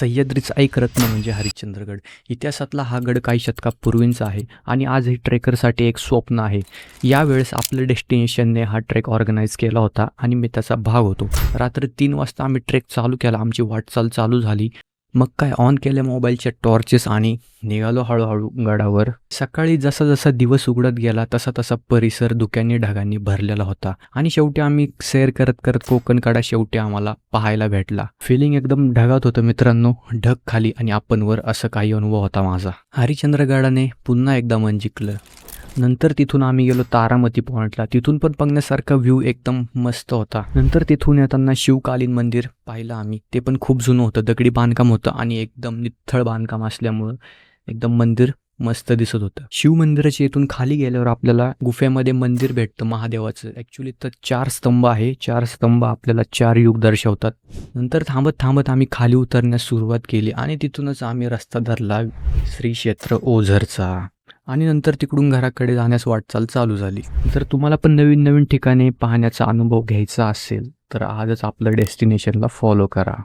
सह्याद्रीच एक रत्न म्हणजे हरिश्चंद्रगड. इतिहासातला हा गड काही शतकापूर्वींचा आहे आणि आज ट्रेकरसाठी एक स्वप्न आहे. यावेळेस आपलं डेस्टिनेशनने हा ट्रेक ऑर्गनाईज केला होता आणि मी त्याचा भाग होतो. रात्री तीन वाजता आम्ही ट्रेक चालू केला. आमची वाटचाल चालू झाली. मग काय ऑन केले मोबाईलचे टॉर्चेस आणि निघालो हळूहळू गडावर. सकाळी जसा जसा दिवस उघडत गेला तसा तसा परिसर धुक्यांनी ढगांनी भरलेला होता. आणि शेवटी आम्ही सैर करत करत कोकणकडा शेवटी आम्हाला पाहायला भेटला. फिलिंग एकदम ढगात होतं मित्रांनो. ढग खाली आणि आपण वर असं काही अनुभव होता माझा. हरिश्चंद्रगडाने पुन्हा एकदा मन जिंकलं. नंतर तिथून आम्ही गेलो तारामती पॉईंटला तिथून पण बघण्यासारखा व्ह्यू एकदम मस्त होता. नंतर तिथून येताना शिवकालीन मंदिर पाहिलं आम्ही. ते पण खूप जुनं होतं. दगडी बांधकाम होतं आणि एकदम निथळ बांधकाम असल्यामुळं एकदम मंदिर मस्त दिसत होतं. शिव मंदिराच्या इथून खाली गेल्यावर आपल्याला गुफेमध्ये मंदिर भेटतं महादेवाचं. ॲक्च्युली तर चार स्तंभ आहे. चार स्तंभ आपल्याला चार युग दर्शवतात. नंतर थांबत थांबत आम्ही खाली उतरण्यास सुरुवात केली आणि तिथूनच आम्ही रस्ता धरला. श्री क्षेत्र ओझरचा. आणि नंतर तिकडून घराकडे जाण्यास वाटचाल चालू झाली. जर तुम्हाला पण नवीन नवीन ठिकाणे पाहण्याचा अनुभव घ्यायचा असेल तर आजच आपलं डेस्टिनेशनला फॉलो करा.